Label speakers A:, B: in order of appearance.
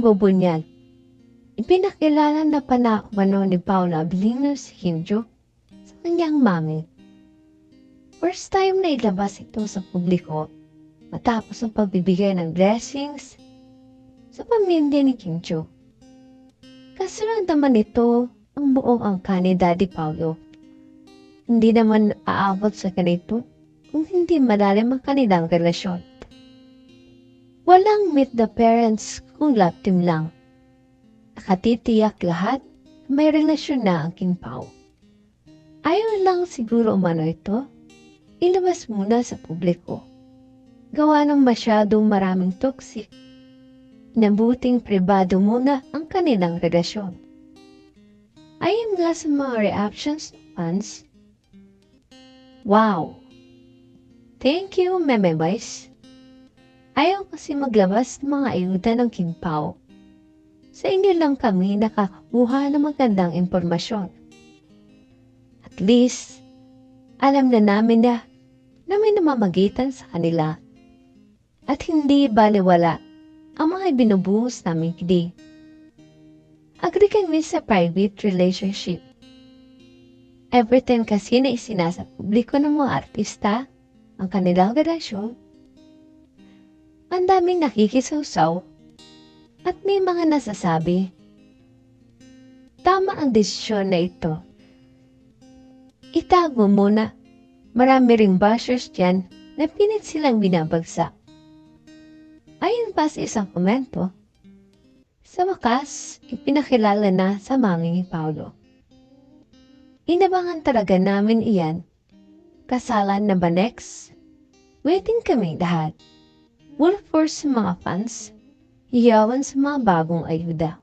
A: bubunyag. Ipinakilala na panakmano ni Paula Abilino si Kim Jo sa kanyang mami. First time na ilabas ito sa publiko matapos ang pagbibigay ng blessings sa pamilya ni Kim Jo. Kasunod naman ito ang buong angka ni Daddy Paulo. Hindi naman aabot sa ganito kung hindi malalim ang kanilang relasyon. Walang meet the parents kung love team lang. Nakatitiyak lahat may relasyon na ang King Pao. Ayaw lang siguro umano ito, ilabas muna sa publiko. Gawa ng masyadong maraming toxic. Nabuting pribado muna ang kanilang relasyon. Ayon nga sa mga reactions ng fans, Wow! Thank you, Meme Boys. Ayaw kasi maglabas mga ayuda ng King Pao. Sa inyo lang kami nakakakuha ng magandang impormasyon. At least, alam na namin na na may namamagitan sa kanila. At hindi baliwala ang mga binubuhos namin kidi. Agree kami sa private relationship. Everything kasi na isinasa publiko ng mga artista ang kanilang relasyon ang daming nakikisawsaw at may mga nasasabi. Tama ang desisyon na ito. Itago muna. Marami ring bashers dyan na pinit silang binabagsak. Ayon pa sa isang komento, sa wakas, ipinakilala na sa mami ni Paulo. Inabangan talaga namin iyan. Kasalan na ba next? Waiting kami lahat. Force sa mga fans, hiyawan sa mga bagong ayuda.